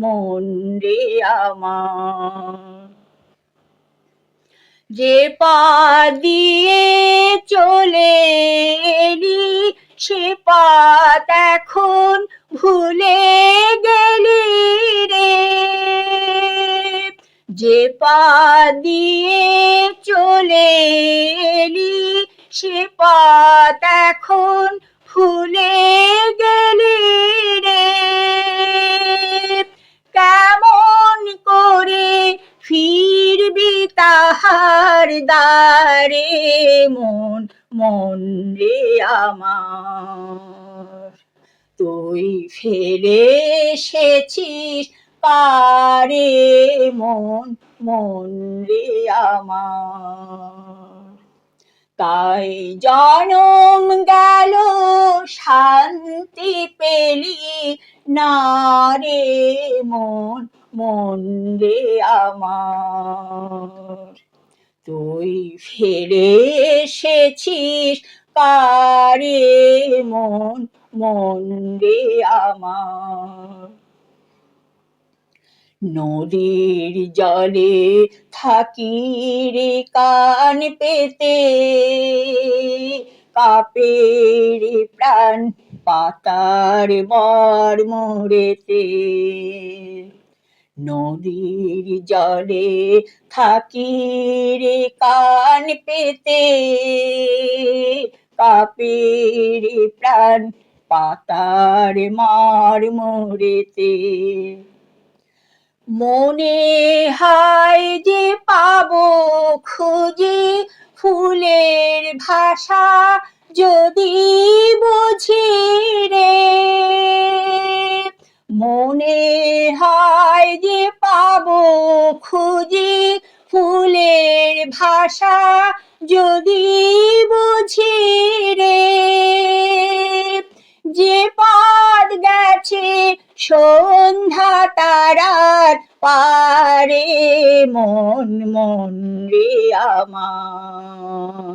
মন যে পা দিয়ে চলে এলি সে পাত এখন ভুলে গেলি রে। যে পা দিয়ে চলে এলি সে পাত এখন ভুলে তাহার দ্বারে মন মন রে আমার তুই ফেরে এসেছিস পারে মন মন রে আমার তাই জনম গেল শান্তি পেলি না রে মন মন রে আমার। তুই ফেলে এসেছিস কারে মন মন রে আমার। নদীর জলে থাকি রে কান পেতে, কাপের প্রাণ পাতার বর মোড়েতে নদীর জলে থাকি রে কান পেতে। কাপে রে প্রাণ পাতার মার মরেতে মনে হয় যে পাবো খুঁজে ফুলের ভাষা যদি পাবো খুঁজে ফুলের ভাষা যদি বুঝি রে। যে পথ গেছে সন্ধ্যা তারার পারে, মন মন রে আমার।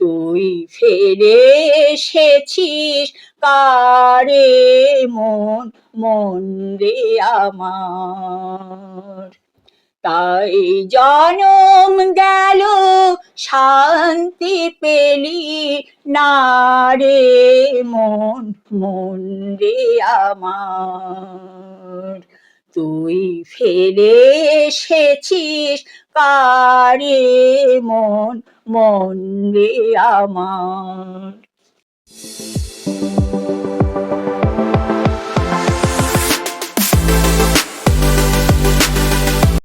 তুই ফেলে এসেছিস কারে মন মন রে আমার। তাই জনম গেল, শান্তি পেলি না রে মন মন রে আমার। তুই ফেলে এসেছিস কারে মন মন রে আমার।